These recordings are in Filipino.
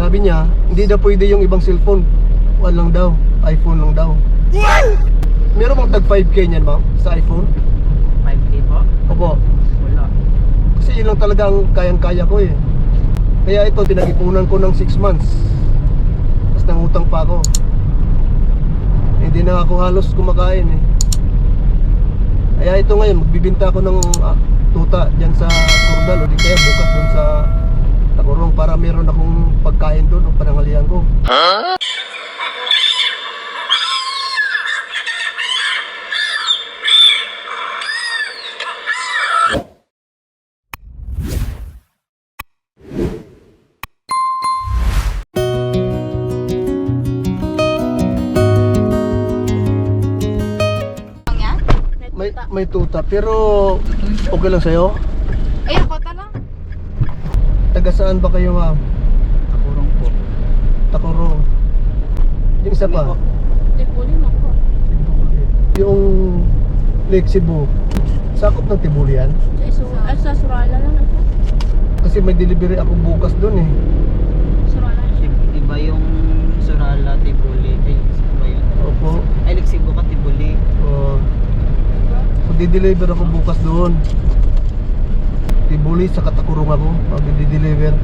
Sabi niya, hindi daw pwede yung ibang cellphone. One lang daw, iPhone lang daw. Meron bang tag 5K niyan ma'am sa iPhone? 5K po? Opo. Wala. Kasi yun lang talaga ang kayang-kaya ko eh. Kaya ito, pinag-ipunan ko ng 6 months. Tapos nangutang pa ako. Hindi na ako halos kumakain eh. Kaya ito ngayon, magbibinta ako ng ah, tuta dyan sa Cordal o di kaya bukas doon sa Takurong para meron akong pagkain doon o panangalian ko. yan? May, may tuta, pero okay lang sa'yo? Ako. Taga saan ba kayo ma'am? Nakurong po. Takurong. Yung isa pa? Tipuli mo ko. Yung Lake Cebu. Sakop ng Tibuli yan? Sa, ay, sa Surala lang ako. Kasi may delivery ako bukas doon eh. Surala. Iba yung Surala, Tibuli. Ay, iba yun. Opo. Ay, Lexibo ka, Tibuli. Uh, Magdi-deliver ako bukas doon. Tibuli sa Katakurong ako. Magdi-deliver.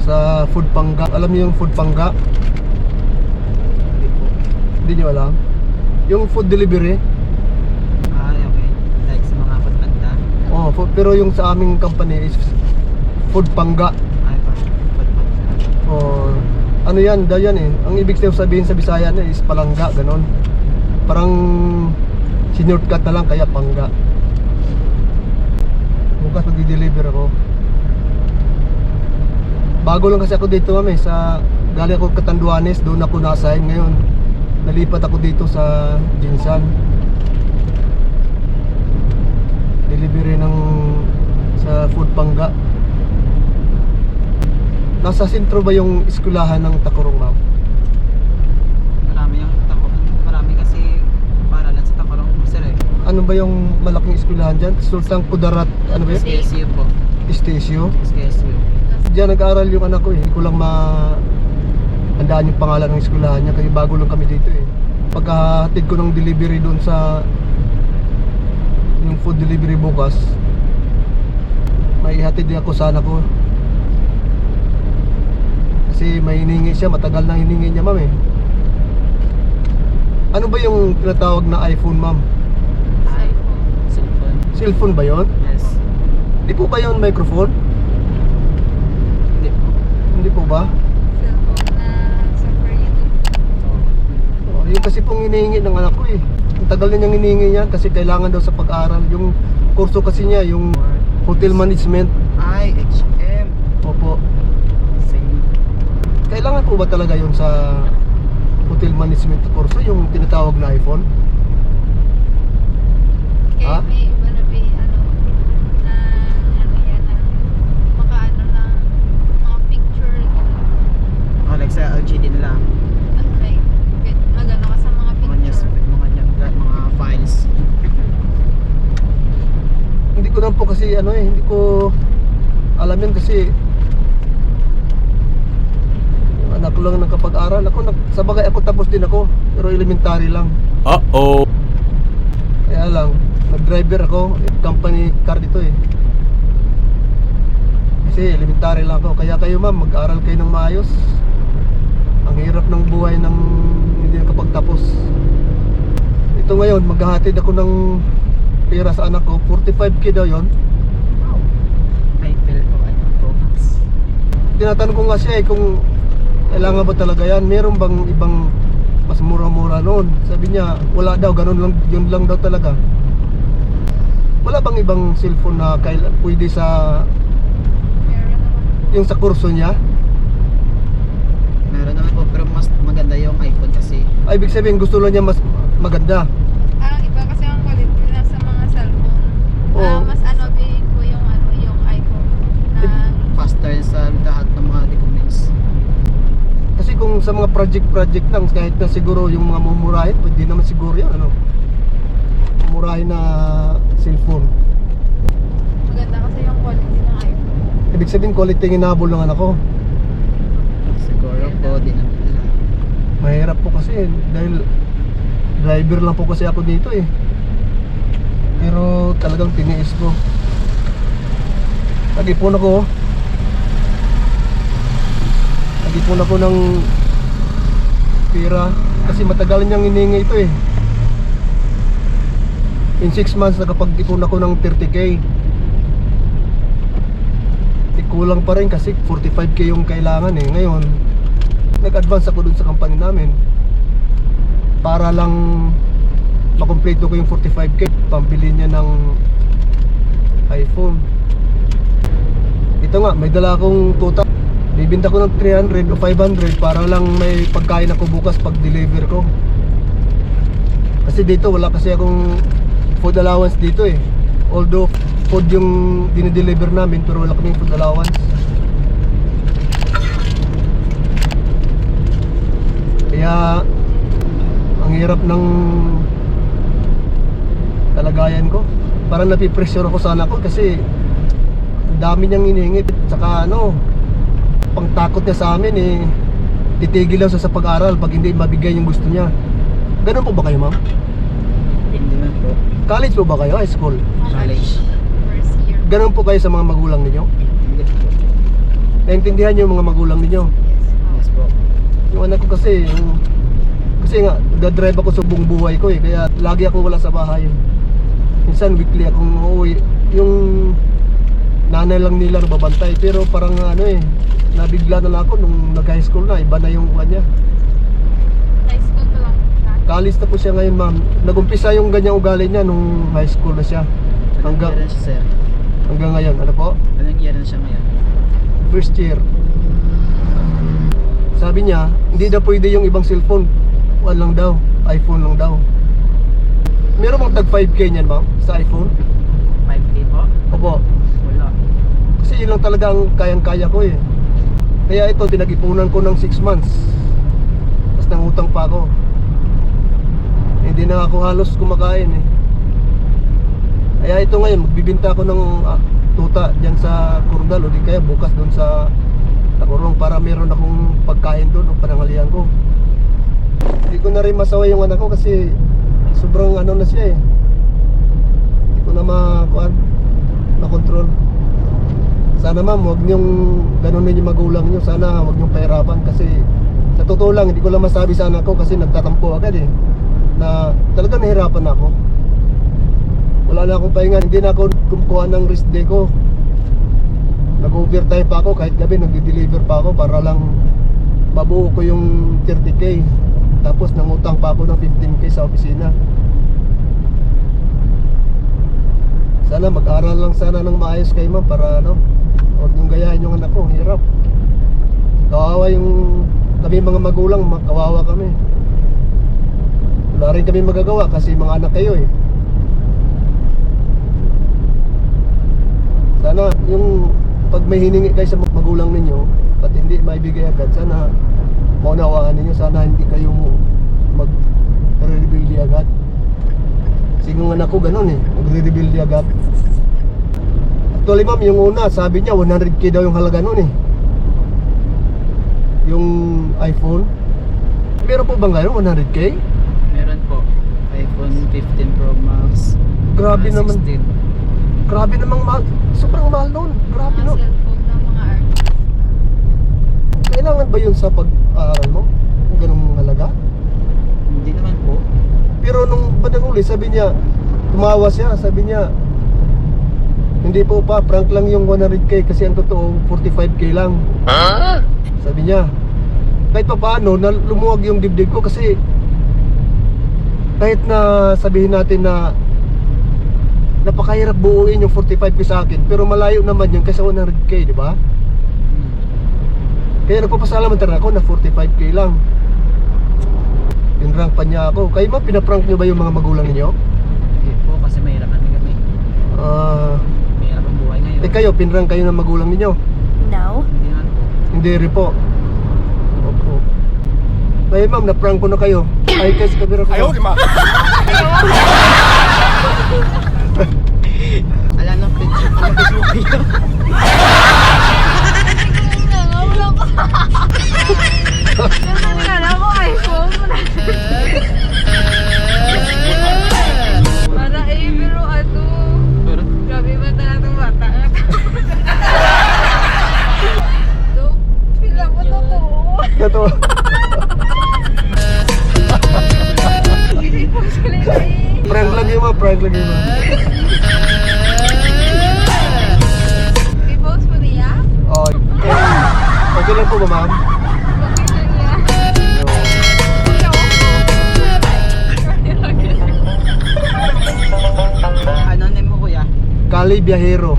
Sa Food Pangga. Alam niyo yung Food Pangga? Hindi niyo alam? Yung food delivery. Ay, okay. Like sa mga patpanta. Oh, fo- pero yung sa aming company is Food Pangga. Ay, parang patpanta. Oh, ano yan, daw yan eh. Ang ibig sabihin sa Bisaya na is palangga, ganon. Parang sinurtcut na lang kaya pangga. Bukas magdi-deliver ako. Bago lang kasi ako dito mami sa galing ako Katanduanes, doon ako nasign ngayon. Nalipat ako dito sa Jinsan. Delivery ng sa Food Pangga. Nasa sentro ba yung eskwelahan ng Takurong ma'am? Marami yung Takurong. Marami kasi paralan sa Takurong. Sir eh. Ano ba yung malaking eskwelahan dyan? Sultan Kudarat, ano ba yun? SKSU po. Estasio. SKSU. Diyan nag-aaral yung anak ko eh. Hindi ko lang ma... Handaan yung pangalan ng eskwelahan niya kasi bago lang kami dito eh. Pagkahatid ko ng delivery doon sa yung food delivery bukas, may ihatid din ako sa anak ko. Kasi may hiningi siya, matagal na hiningi niya ma'am eh. Ano ba yung tinatawag na iPhone ma'am? Cellphone. Ba yon? Yes. Di po ba yun microphone? Hindi po. Hindi po ba? Cellphone na super unique. Oh, yung kasi pong hinihingi ng anak ko eh. Ang tagal na niyang hinihingi niya kasi kailangan daw sa pag-aaral. Yung kurso kasi niya, yung hotel management. Ay, HM. Opo. Same. Kailangan po ba talaga yun sa hotel management kurso, yung tinatawag na iPhone? Kaya Ha? may ano, na ano yan na makaano na mga picture. Oh, like sa LGD nila. Ano like, good, magano ka sa mga Mga news, picture. mga, mga, mga files. Hindi ko na po kasi ano eh, hindi ko alam yun kasi anak ko lang nakapag-aral. Ako, nag, sa bagay ako tapos din ako, pero elementary lang. Uh-oh. Kaya lang, nag-driver ako, company car dito eh. Kasi elementary lang ako. Kaya kayo ma'am, mag-aral kayo ng maayos. Ang hirap ng buhay ng hindi nakapagtapos. Ito ngayon, maghahatid ako ng pera sa anak ko. 45k daw yon. Ay, pill ko, ano, Pro Max. Tinatanong ko nga siya eh kung kailangan ba talaga yan. Meron bang ibang mas mura-mura noon? Sabi niya, wala daw, ganun lang, yun lang daw talaga. Wala bang ibang cellphone na kailan pwede sa yung sa kurso niya? Meron naman po, pero mas maganda yung iPhone kasi. Ay, ibig sabihin gusto lang niya mas maganda. Ah, iba kasi ang quality nila sa mga cellphone. Oo. Ah, mas ano bilhin ko yung ano yung iPhone na Faster sa lahat ng mga documents. Kasi kung sa mga project-project lang, kahit na siguro yung mga mumurahin, pwede naman siguro yan, ano? Mumurahin na cellphone. maganda kasi yung quality ng iPhone. Ibig sabihin, quality yung hinabol ng anak ko. po, di naman nila. Mahirap po kasi dahil driver lang po kasi ako dito eh. Pero talagang tiniis ko. Nag-ipon ako. Nag-ipon ako ng pera kasi matagal niyang hiningi ito eh. In 6 months nakapag-ipon ako ng 30k. Eh, kulang pa rin kasi 45k yung kailangan eh. Ngayon, nag-advance ako dun sa company namin para lang makompleto ko yung 45k pambili niya ng iPhone ito nga may dala akong tuta bibinta ko ng 300 o 500 para lang may pagkain ako bukas pag deliver ko kasi dito wala kasi akong food allowance dito eh although food yung dinideliver namin pero wala kaming food allowance Kaya ang hirap ng kalagayan ko. Parang napipressure ako sana ko kasi dami niyang iningit. Tsaka ano, pangtakot niya sa amin eh, titigil lang siya sa pag-aral pag hindi mabigay yung gusto niya. Ganun po ba kayo ma'am? Hindi man po. College po ba kayo? High school? College. First year. Ganun po kayo sa mga magulang ninyo? Hindi po. Naintindihan niyo yung mga magulang ninyo? Yes po. Yes po. Yung anak ko kasi, yung, kasi nga, nagdadrive ako sa buong buhay ko eh, kaya lagi akong wala sa bahay. Minsan weekly akong uuwi. Yung nanay lang nila nababantay, pero parang ano eh, nabigla na lang ako nung nag-high school na, iba na yung kuha niya. High school pa lang siya. Kalis na po siya ngayon ma'am. Nagumpisa yung ganyang ugali niya nung high school na siya. Hanggang... Anong year na siya, sir? hanggang ngayon, ano po? Anong year na siya ngayon? First year. Sabi niya, hindi daw pwede yung ibang cellphone. One lang daw, iPhone lang daw. Meron bang tag 5K niyan ma'am sa iPhone? 5K po? Opo. Kasi yun lang talaga ang kayang-kaya ko eh. Kaya ito, pinag-ipunan ko ng 6 months. Tapos nangutang pa ako. Hindi na ako halos kumakain eh. Kaya ito ngayon, magbibinta ako ng ah, tuta dyan sa Kurdal o di kaya bukas doon sa Takurong para meron akong pagkain doon o panangalian ko. Hindi ko na rin masawa yung anak ko kasi sobrang ano na siya eh. Hindi ko na makuan, makontrol. Sana ma'am, huwag niyong ganunin yung magulang niyo. Sana huwag niyong pahirapan kasi sa totoo lang, hindi ko lang masabi sa anak ko kasi nagtatampo agad eh. Na talaga nahirapan na ako. Wala na akong pahinga, hindi na ako kumukuha ng rest day ko. Nag-overtime pa ako kahit gabi nagde-deliver pa ako para lang mabuo ko yung 30k. Tapos nangutang pa ako ng 15k sa opisina. Sana mag-aral lang sana ng maayos kay ma'am para ano, huwag niyong gayahin yung anak ko, hirap. Kawawa yung kami mga magulang, ma- kawawa kami. Wala rin kami magagawa kasi mga anak kayo eh. Sana yung pag may hiningi kayo sa magulang ninyo, at hindi maibigay agad, sana maunawaan ninyo, sana hindi kayo mag-rebelde agad. Kasi yung anak ko ganun eh, magre-rebelde agad. Actually ma'am, yung una, sabi niya 100k daw yung halaga nun eh. Yung iPhone. Meron po ba ngayon 100k? Meron po. iPhone 15 Pro Max. Grabe ah, naman. 16. Grabe namang mahal. Sobrang mahal nun. Grabe Mga nun. cellphone ng mga artist. Kailangan ba yun sa pag-aaral mo? Kung ganun halaga? Hindi naman po. Pero nung bandang uli, sabi niya, tumawa siya, sabi niya, hindi po pa, prank lang yung 100k kasi ang totoo, 45k lang. Sabi niya, kahit pa paano, na lumuwag yung dibdib ko kasi kahit na sabihin natin na napakahirap buuin yung 45k sa akin, pero malayo naman yun kasi 100k, di ba? Hmm. Kaya nagpapasalamatan ako na 45k lang. Pinrank pa niya ako. Kayo ba, pinaprank niyo ba yung mga magulang ninyo? Hindi po kasi mahirap na kami. Ah, Mahirap ang buhay ngayon. eh kayo, pinrank kayo ng magulang ninyo? No. Hindi rin po. Opo. Kayo ma'am, na-prank ko na kayo. Ay, kasi kabira ko. Ayaw, Ala nang Facebook. Alam Facebook kayo. Nga nga, wala pa. maglagay mo. Remote mo niya? Oo. Okay lang po ba, ma'am? Ano name mo, kuya? Kali Biyahero.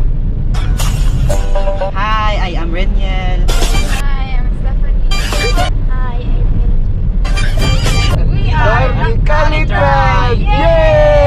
Hi, I am Reniel. Hi, I'm Stephanie. Hi, I'm Uy, I'm Kali Drive! Yay!